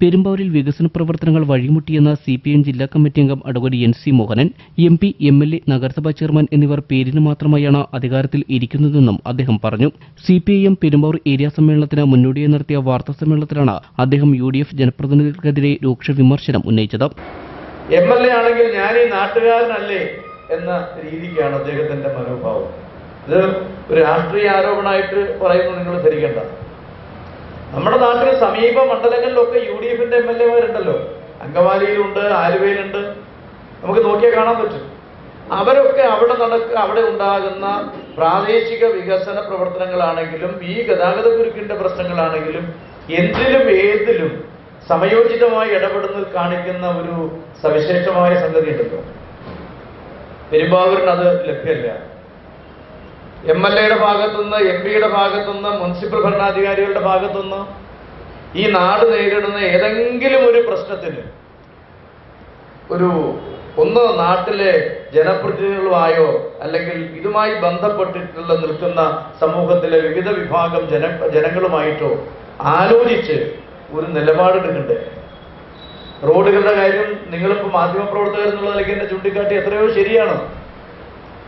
പെരുമ്പാവൂരിൽ വികസന പ്രവർത്തനങ്ങൾ വഴിമുട്ടിയെന്ന സി പി എം ജില്ലാ കമ്മിറ്റി അംഗം advocate N C Mohanan M P M L A നഗരസഭാ ചെയർമാൻ എന്നിവർ പേരിന് മാത്രമായാണ് അധികാരത്തിൽ ഇരിക്കുന്നതെന്നും അദ്ദേഹം പറഞ്ഞു. C P I M Perumbavoor area സമ്മേളനത്തിന് മുന്നോടിയായി നടത്തിയ വാർത്താ സമ്മേളനത്തിലാണ് അദ്ദേഹം യു ഡി എഫ് ജനപ്രതിനിധികൾക്കെതിരെ രൂക്ഷ വിമർശനം ഉന്നയിച്ചത്. എം എൽ എ ആണെങ്കിൽ ഞാൻ ഈ നാട്ടുകാരനല്ലേ എന്ന രീതിക്കാണ് അദ്ദേഹത്തിന്റെ മനോഭാവം. ഇത് ഒരു രാഷ്ട്രീയ ആരോപണമായിട്ട് പറയുന്നത് നിങ്ങൾ ധരിക്കണ്ട. നമ്മുടെ നാട്ടിൽ സമീപ മണ്ഡലങ്ങളിലൊക്കെ യു ഡി എഫിന്റെ എം എൽ എമാരുണ്ടല്ലോ അങ്കമാലിയിലുണ്ട് ആലുവയിലുണ്ട്. നമുക്ക് നോക്കിയാൽ കാണാൻ പറ്റും. അവരൊക്കെ അവിടെ നടക്ക അവിടെ ഉണ്ടാകുന്ന പ്രാദേശിക വികസന പ്രവർത്തനങ്ങളാണെങ്കിലും ഈ ഗതാഗത കുരുക്കിന്റെ പ്രശ്നങ്ങളാണെങ്കിലും എന്തിലും ഏതിലും സമയോചിതമായി ഇടപെടുന്നതിൽ കാണിക്കുന്ന ഒരു സവിശേഷമായ സംഗതി ഉണ്ടല്ലോ പെരുമ്പാവൂരിന് അത് ലഭ്യമല്ല. എം എൽ എയുടെ ഭാഗത്തുനിന്ന് എം പിയുടെ ഭാഗത്തുനിന്ന് മുനിസിപ്പൽ ഭരണാധികാരികളുടെ ഭാഗത്തുനിന്ന് ഈ നാട് നേരിടുന്ന ഏതെങ്കിലും ഒരു പ്രശ്നത്തിന് ഒരു ഒന്ന് നാട്ടിലെ ജനപ്രതിനിധികളുമായോ അല്ലെങ്കിൽ ഇതുമായി ബന്ധപ്പെട്ടിട്ടുള്ള നിൽക്കുന്ന സമൂഹത്തിലെ വിവിധ വിഭാഗം ജന ജനങ്ങളുമായിട്ടോ ആലോചിച്ച് ഒരു നിലപാടെടുക്കണ്ടേ? റോഡുകളുടെ കാര്യം നിങ്ങളിപ്പോൾ മാധ്യമപ്രവർത്തകർ എന്നുള്ള നിലയ്ക്ക് എന്നെ ചൂണ്ടിക്കാട്ടി എത്രയോ ശരിയാണ്?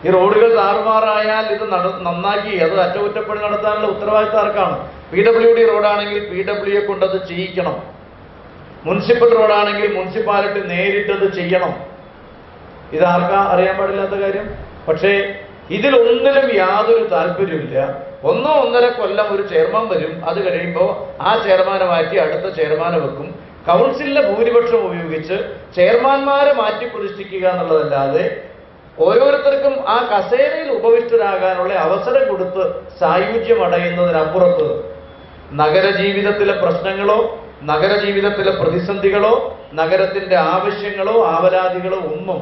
ഈ റോഡുകൾ താറുമാറായാൽ ഇത് നട നന്നാക്കി അത് അറ്റകുറ്റപ്പണി നടത്താനുള്ള ഉത്തരവാദിത്തം ആർക്കാണ് പി ഡബ്ല്യു ഡി റോഡാണെങ്കിൽ പി ഡബ്ല്യു കൊണ്ട് അത് ചെയ്യിക്കണം. മുനിസിപ്പൽ റോഡാണെങ്കിൽ മുനിസിപ്പാലിറ്റി നേരിട്ടത് ചെയ്യണം. ഇത് ആർക്കാ അറിയാൻ പാടില്ലാത്ത കാര്യം? പക്ഷേ ഇതിലൊന്നിലും യാതൊരു താല്പര്യമില്ല ഒന്നോ ഒന്നര കൊല്ലം ഒരു ചെയർമാൻ വരും. അത് കഴിയുമ്പോൾ ആ ചെയർമാനെ മാറ്റി അടുത്ത ചെയർമാനെ വെക്കും. കൗൺസിലിലെ ഭൂരിപക്ഷം ഉപയോഗിച്ച് ചെയർമാന്മാരെ മാറ്റി പ്രതിഷ്ഠിക്കുക എന്നുള്ളതല്ലാതെ ഓരോരുത്തർക്കും ആ കസേരയിൽ ഉപവിഷ്ടരാകാനുള്ള അവസരം കൊടുത്ത് സായുജ്യം അടയുന്നതിനപ്പുറത്ത് നഗരജീവിതത്തിലെ പ്രശ്നങ്ങളോ നഗരജീവിതത്തിലെ പ്രതിസന്ധികളോ നഗരത്തിന്റെ ആവശ്യങ്ങളോ ആവലാതികളോ ഒന്നും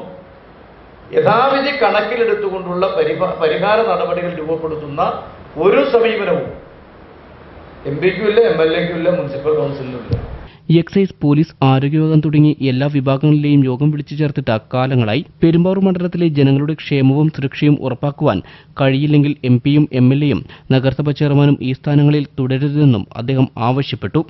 യഥാവിധി കണക്കിലെടുത്തുകൊണ്ടുള്ള പരിഹാ പരിഹാര നടപടികൾ രൂപപ്പെടുത്തുന്ന ഒരു സമീപനവും എം പിക്കും ഇല്ല എം എൽ എക്കും ഇല്ല മുനിസിപ്പൽ കൗൺസിലിനും ഇല്ല. എക്സൈസ് പോലീസ് ആരോഗ്യയോഗം തുടങ്ങി എല്ലാ വിഭാഗങ്ങളിലെയും യോഗം വിളിച്ചു ചേർത്തിട്ട് കാലങ്ങളായി പെരുമ്പാവൂർ മണ്ഡലത്തിലെ ജനങ്ങളുടെ ക്ഷേമവും സുരക്ഷയും ഉറപ്പാക്കുവാൻ കഴിയില്ലെങ്കിൽ എം പിയും എം എൽ എയും നഗരസഭാ ചെയർമാനും ഈ സ്ഥാനങ്ങളിൽ തുടരരുതെന്നും അദ്ദേഹം ആവശ്യപ്പെട്ടു.